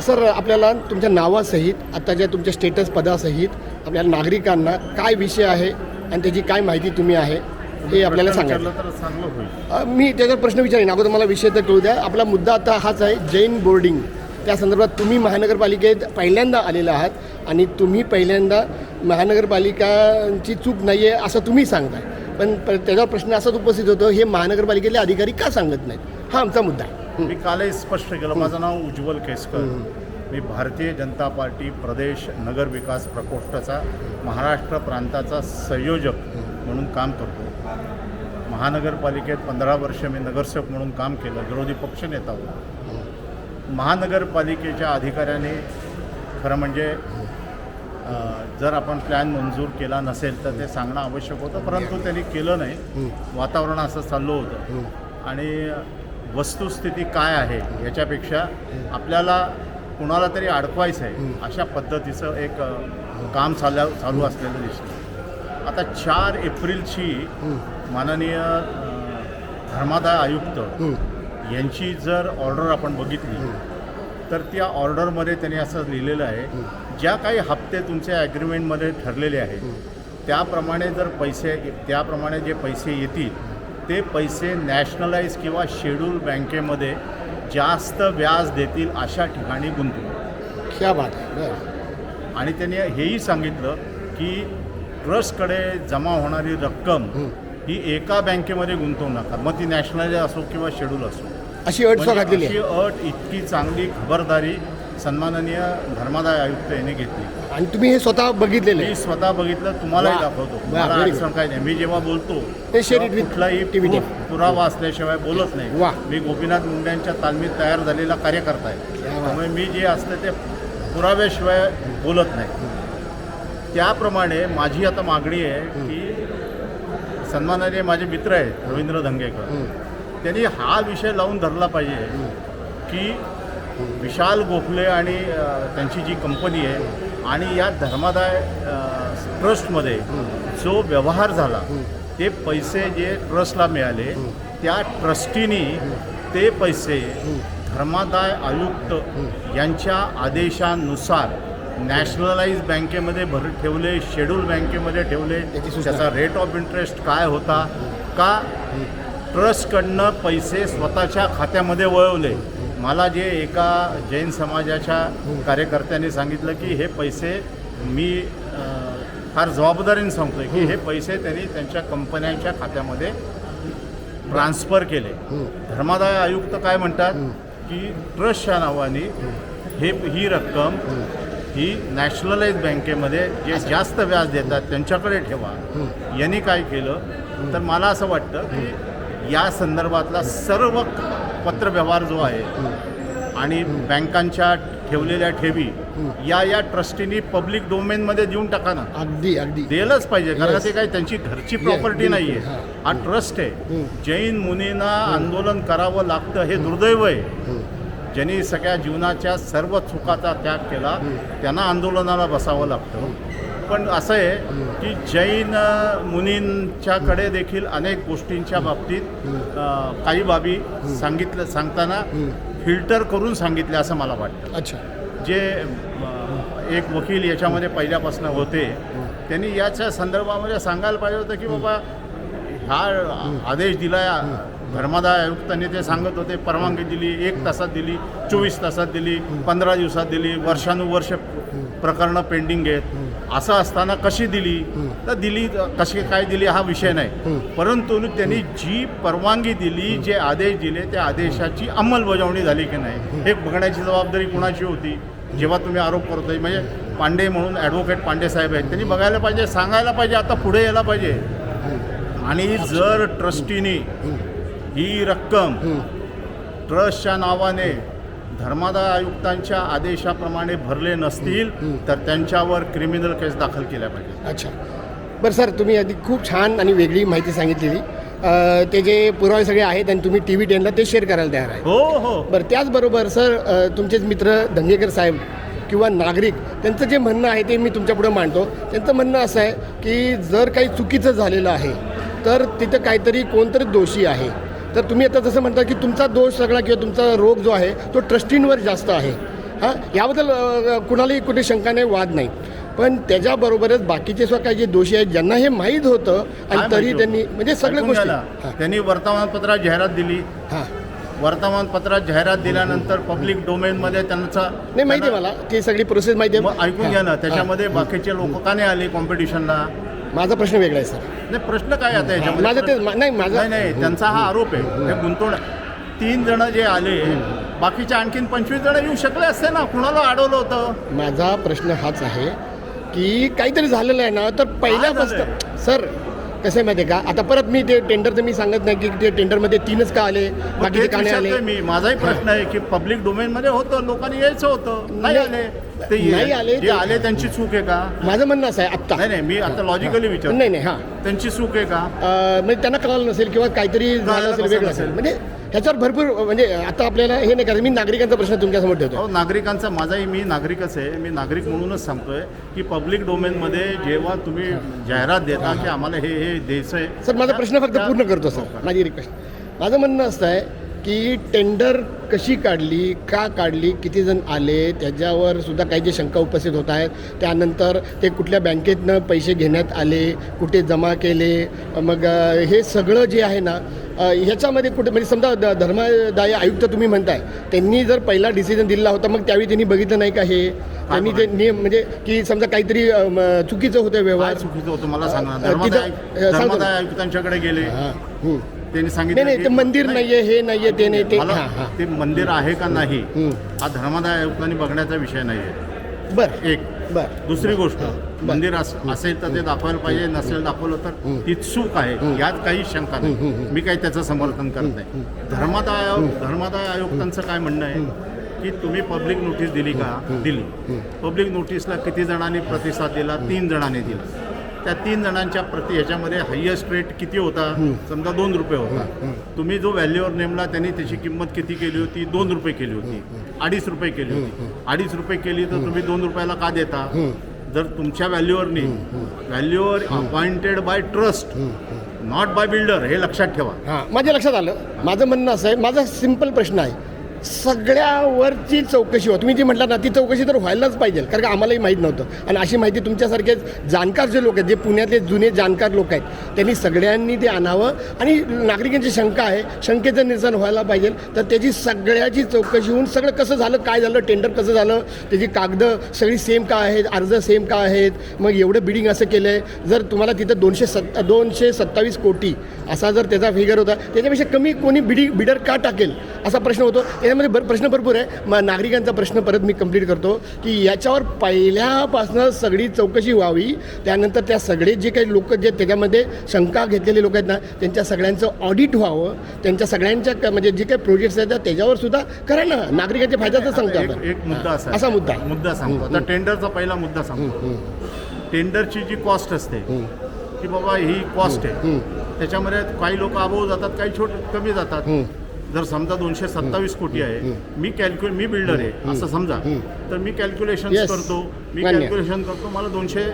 Sir आपल्याला तुमच्या नावासहित आताच्या तुमच्या स्टेटस पदासहित आपल्या नागरिकांना काय विषय आहे आणि त्याची काय माहिती तुम्ही आहे हे आपल्याला अ, मी त्याच्यावर प्रश्न विचारेन. अगोदर मला विषय तर कळू द्या. आपला मुद्दा आता हाच आहे जैन बोर्डिंग. त्या संदर्भात तुम्ही महानगरपालिकेत पहिल्यांदा आलेला आहात आणि तुम्ही पहिल्यांदा महानगरपालिकांची चूक नाही आहे असं तुम्ही सांगताय. पण त्याच्यावर प्रश्न असाच उपस्थित होतो हे महानगरपालिकेतले अधिकारी का सांगत नाहीत? हा आमचा मुद्दा आहे. मी कालही स्पष्ट केलं. माझं नाव उज्ज्वल केसकर. मी भारतीय जनता पार्टी प्रदेश नगर विकास प्रकोष्ठाचा महाराष्ट्र प्रांताचा संयोजक म्हणून काम करतो. महानगरपालिकेत पंधरा वर्ष मी नगरसेवक म्हणून काम केलं. विरोधी पक्षनेता होतो. महानगरपालिकेच्या अधिकाऱ्याने खरं म्हणजे जर आपण प्लॅन मंजूर केला नसेल तर ते सांगणं आवश्यक होतं. परंतु त्यांनी केलं नाही. वातावरण असं चाललं होतं. आणि वस्तुस्थिती काय आहे याच्यापेक्षा आपल्याला कुणाला तरी अडकवायचं आहे अशा पद्धतीचं एक काम चालल्या चालू असलेलं दिसतं. आता चार एप्रिलची माननीय धर्मादाय आयुक्त यांची जर ऑर्डर आपण बघितली तर त्या ऑर्डरमध्ये त्यांनी असं लिहिलेलं आहे ज्या काही हप्ते तुमच्या ॲग्रीमेंटमध्ये ठरलेले आहेत त्याप्रमाणे जर पैसे त्याप्रमाणे जे पैसे येतील ते पैसे नॅशनलाइज किंवा शेड्यूल बँकेमध्ये जास्त व्याज देतील अशा ठिकाणी गुंतवू. क्या बात आणि त्यांनी हेही सांगितलं की ट्रस्टकडे जमा होणारी रक्कम ही. एका बँकेमध्ये गुंतवू नका. मग ती नॅशनल असो किंवा शेड्यूल असो. अशी अट म्हणजे अट इतकी चांगली खबरदारी सन्माननीय धर्मादाय आयुक्त यांनी घेतली. आणि तुम्ही हे स्वतः बघितलेलं? मी आहे स्वतः बघितलं तुम्हालाही वा. दाखवतो. वा, मला very good. अडचण काही नाही. मी जेव्हा बोलतो ते share it तेव्हा with कुठलाही proof, पुरावा असल्याशिवाय बोलत नाही. वा. मी गोपीनाथ मुंड्यांच्या तालमीत तयार झालेला कार्यकर्ता आहे. त्यामुळे मी जे असतं ते पुराव्याशिवाय बोलत नाही. त्याप्रमाणे माझी आता मागणी आहे की सन्माननीय माझे मित्र आहेत रवींद्र धंगेकर. त्यांनी हा विषय लावून धरला पाहिजे की विशाल गोखले आणि त्यांची जी कंपनी आहे आणि या धर्मादाय ट्रस्टमध्ये जो व्यवहार झाला ते पैसे जे ट्रस्टला मिळाले त्या ट्रस्टीनी ते पैसे धर्मादाय आयुक्त यांच्या आदेशानुसार नॅशनलाइज बँकेमध्ये भर ठेवले शेड्यूल बँकेमध्ये ठेवले. त्याचा रेट ऑफ इंटरेस्ट काय होता? का ट्रस्टकडनं पैसे स्वतःच्या खात्यामध्ये वळवले? मला जे एका जैन समाजाच्या कार्यकर्त्यांनी सांगितलं की हे पैसे मी फार जबाबदारीने सांगतोय की हे पैसे त्यांनी त्यांच्या कंपन्यांच्या खात्यामध्ये ट्रान्सफर केले. धर्मादाय आयुक्त काय म्हणतात की ट्रस्टच्या नावाने हे ही रक्कम ही नॅशनलाइज बँकेमध्ये जे जास्त व्याज देतात त्यांच्याकडे ठेवा. यांनी काय केलं? तर मला असं वाटतं की या संदर्भातला सर्व पत्रव्यवहार जो आहे आणि बँकांच्या ठेवलेल्या ठेवी या या ट्रस्टीनी पब्लिक डोमेनमध्ये देऊन टाका ना. अगदी अगदी. दिलंच पाहिजे कारण. ते काही त्यांची घरची प्रॉपर्टी बिलकुल. नाहीये. हां. ट्रस्ट आहे. जैन मुनींना आंदोलन करावं लागतं हे दुर्दैव आहे. ज्यांनी सगळ्या जीवनाच्या सर्व चुकाचा त्याग केला त्यांना आंदोलनाला बसावं लागतं. पण असं आहे की जैन मुनींच्याकडे देखील अनेक गोष्टींच्या बाबतीत काही बाबी सांगितलं सांगताना फिल्टर करून सांगितले असं मला वाटतं. अच्छा. जे एक वकील याच्यामध्ये पहिल्यापासून होते त्यांनी याच्या संदर्भामध्ये सांगायला पाहिजे होतं की बाबा हा आदेश दिला धर्मादाय आयुक्तांनी ते सांगत होते परवानगी दिली एक तासात दिली चोवीस तासात दिली पंधरा दिवसात दिली वर्षानुवर्ष प्रकरणं पेंडिंग आहेत. असं असताना कशी दिली? तर दिली कशी काय दिली हा विषय नाही. परंतु त्यांनी जी परवानगी दिली जे आदेश दिले त्या आदेशाची अंमलबजावणी झाली की नाही? हे बघण्याची जबाबदारी कुणाची होती? जेव्हा तुम्ही आरोप करतोय म्हणजे पांडे म्हणून ॲडव्होकेट पांडे साहेब आहेत. त्यांनी बघायला पाहिजे सांगायला पाहिजे आता पुढे यायला पाहिजे. आणि जर ट्रस्टीनी ही रक्कम ट्रस्टच्या नावाने धर्मादाय आयुक्तांच्या आदेशाप्रमाणे भरले नसतील तर त्यांच्यावर क्रिमिनल केस दाखल केल्या पाहिजे अच्छा. बरं सर तुम्ही आधी खूप छान आणि वेगळी माहिती सांगितलेली. अ, ते जे पुरावे सगळे आहेत आणि तुम्ही टी व्ही टेनला ते शेअर करायला तयार आहे. हो हो. बरं त्याचबरोबर सर अ, तुमचेच मित्र दंगेकर साहेब किंवा नागरिक त्यांचं जे म्हणणं आहे ते मी तुमच्यापुढे मांडतो. त्यांचं म्हणणं असं आहे की जर काही चुकीचं झालेलं आहे तर तिथं काहीतरी कोणतरी दोषी आहे. तर तुम्ही आता जसं म्हणता की तुमचा दोष सगळा किंवा तुमचा रोग जो आहे तो ट्रस्टींवर जास्त आहे. हां? याबद्दल कुणालाही कुठे शंका नाही वाद नाही. पण त्याच्याबरोबरच बाकीचे सुद्धा काही जे दोषी आहेत ज्यांना हे माहीत होतं आणि तरी त्यांनी? म्हणजे सगळ्या गोष्टी. हां. त्यांनी वर्तमानपत्रात जाहिरात दिली. हां. वर्तमानपत्रात जाहिरात दिल्यानंतर पब्लिक डोमेनमध्ये त्यांचा नाही माहिती आहे मला. ती सगळी प्रोसेस माहिती आहे. ऐकून घ्या ना. त्याच्यामध्ये बाकीचे लोक का नाही आले कॉम्पिटिशनला. माझा प्रश्न वेगळा आहे सर. नाही प्रश्न काय आता याच्यामध्ये? माझं ते नाही माझं नाही नाही त्यांचा हा आरोप आहे. हे गुंतवण तीन जण जे आले बाकीचे आणखीन पंचवीस जण येऊ शकले असते ना? कुणाला अडवलं होतं? माझा प्रश्न हाच आहे की काहीतरी झालेलं आहे ना? तर पहिल्यापासून सर कसं आहे माहिती का? आता परत मी ते टेंडरचं मी सांगत नाही की ते टेंडरमध्ये तीनच का आले बाकीचे तेच का नाही आले? मी. माझाही प्रश्न आहे की पब्लिक डोमेनमध्ये होतं लोकांनी यायचं होतं. नाही आले. ते नाही आले जे ते- आले त्यांची चूक आहे का? माझं म्हणणं असं आहे आत्ता. नाही नाही मी आता लॉजिकली विचार नाही नाही हां. त्यांची चूक आहे का? म्हणजे त्यांना कळालं नसेल किंवा काहीतरी झालं असेल वेगळं असेल? म्हणजे ह्याच्यावर भरपूर म्हणजे आता आपल्याला हे नाही करायचं. मी नागरिकांचा प्रश्न तुमच्यासमोर ठेवतो अहो नागरिकांचा माझाही मी नागरिकच आहे. मी नागरिक म्हणूनच सांगतोय की पब्लिक डोमेनमध्ये जेव्हा तुम्ही जाहिरात देता की आम्हाला हे हे द्यायचं आहे सर माझा प्रश्न फक्त पूर्ण करतो सर. माझी रिक्वेस्ट माझं म्हणणं असं आहे की टेंडर कशी काढली का काढली किती जण आले त्याच्यावर सुद्धा काही जे शंका उपस्थित होत आहेत त्यानंतर ते कुठल्या बँकेतनं पैसे घेण्यात आले कुठे जमा केले मग हे सगळं जे आहे ना ह्याच्यामध्ये कुठे म्हणजे समजा द- धर्मदाय आयुक्त तुम्ही म्हणताय त्यांनी जर पहिला डिसिजन दिला होता मग त्यावेळी त्यांनी बघितलं नाही का हे? त्यांनी ते नियम म्हणजे की समजा काहीतरी चुकीचं होतं व्यवहार. चुकीचं होतं मला सांगा आयुक्तांच्याकडे गेले. त्यांनी सांगितलं नाही ते मंदिर नाहीये हे नाहीये ते नाही ते ते मंदिर आहे का नाही? हं. हा धर्मदाय आयुक्तांनी बघण्याचा विषय नाही आहे बरं. एक. बरं. दुसरी गोष्ट मंदिर अस- असेल तर ते दाखवायला पाहिजे नसेल दाखवलं तर ती चूक आहे यात काही शंका नाही. मी काही त्याचं समर्थन करत नाही. धर्मादाय आयोग धर्मादाय आयुक्तांचं काय म्हणणं आहे? की तुम्ही पब्लिक नोटीस दिली का? दिली. पब्लिक नोटीसला किती जणांनी प्रतिसाद दिला? तीन जणांनी दिला. त्या तीन जणांच्या प्रति ह्याच्यामध्ये हायेस्ट रेट किती होता? समजा दोन रुपये होता. तुम्ही जो व्हॅल्यूवर नेमला त्यांनी त्याची किंमत किती केली होती? दोन रुपये केली होती. अडीच रुपये केली होती. अडीच रुपये केली तर तुम्ही दोन रुपयाला का देता? जर तुमच्या व्हॅल्यूवरनी व्हॅल्यूवर appointed by trust not by builder हे लक्षात ठेवा. माझ्या लक्षात आलं. माझं म्हणणं असं आहे माझा सिंपल प्रश्न आहे. सगळ्यावरची चौकशी हो. तुम्ही जी म्हटलं ना ती चौकशी तर व्हायलाच पाहिजे. कारण का आम्हालाही माहीत नव्हतं. आणि अशी माहिती तुमच्यासारखेच जाणकार जे लोक आहेत जे पुण्यातले जुने जाणकार लोक आहेत त्यांनी सगळ्यांनी ते आणावं. आणि नागरिकांची शंका आहे शंकेचं निरसन व्हायला पाहिजे. तर त्याची सगळ्याची चौकशी होऊन सगळं कसं झालं काय झालं टेंडर कसं झालं त्याची कागदं सगळी सेम का आहेत अर्ज सेम का आहेत मग एवढं बिडिंग असं केलं आहे जर तुम्हाला तिथं दोनशे सत्ता दोनशे सत्तावीस कोटी असा जर त्याचा फिगर होता त्याच्यापेक्षा कमी कोणी बिडी बिडर का टाकेल? असा प्रश्न होतो. याच्यामध्ये भर प्रश्न भरपूर आहे. मग नागरिकांचा प्रश्न परत मी कंप्लीट करतो की याच्यावर पहिल्यापासनं सगळी चौकशी व्हावी त्यानंतर त्या सगळे जे काही लोक जे त्याच्यामध्ये शंका घेतलेले लोक आहेत ना त्यांच्या सगळ्यांचं ऑडिट व्हावं. त्यांच्या सगळ्यांच्या म्हणजे जे काही प्रोजेक्ट्स आहेत त्याच्यावर सुद्धा करा ना. नागरिकांच्या फायद्याचं सांगतो एक आपण. एक मुद्दा असा असा मुद्दा. मुद्दा सांगतो. आता टेंडरचा पहिला मुद्दा सांगतो. टेंडरची जी कॉस्ट असते की बाबा ही कॉस्ट आहे. त्याच्यामध्ये काही लोक अभाव जातात काही छोट कमी जातात. जर समजा दोनशे सत्तावीस कोटी आहे मी कॅल्क्युल मी बिल्डर आहे असं समजा तर मी कॅल्क्युलेशन. करतो मी. कॅल्क्युलेशन करतो मला दोनशे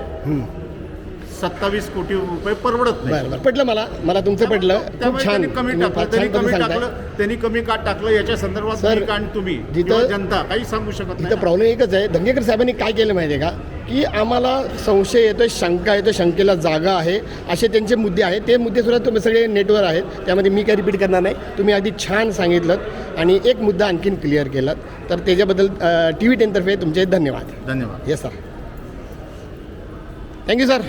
सत्तावीस कोटी रुपये परवडत नाही. बरं बरं. पटलं मला. मला तुमचं पटलं. खूप त्यामुळे छान. त्यांनी कमी तुम्ही टाकलं. फार त्यांनी छान कमी सांगताय. टाकलं. त्यांनी कमी का टाकलं याच्या संदर्भात सर, का आणि तुम्ही? जिथं- किंवा जनता काही सांगू शकत इथं नाही प्रॉब्लेम एकच आहे. धंगेकर साहेबांनी काय केलं माहिती आहे का? की आम्हाला संशय येतोय शंका येतो शंकेला जागा आहे. असे त्यांचे मुद्दे आहेत. ते मुद्दे सुद्धा तुम्ही सगळे नेटवर आहेत. त्यामध्ये मी काही रिपीट करणार नाही. तुम्ही अगदी छान सांगितलं आणि एक मुद्दा आणखीन क्लिअर केलात. तर त्याच्याबद्दल टी व्ही टेनतर्फे तुमचे धन्यवाद. धन्यवाद. Yes sir thank you sir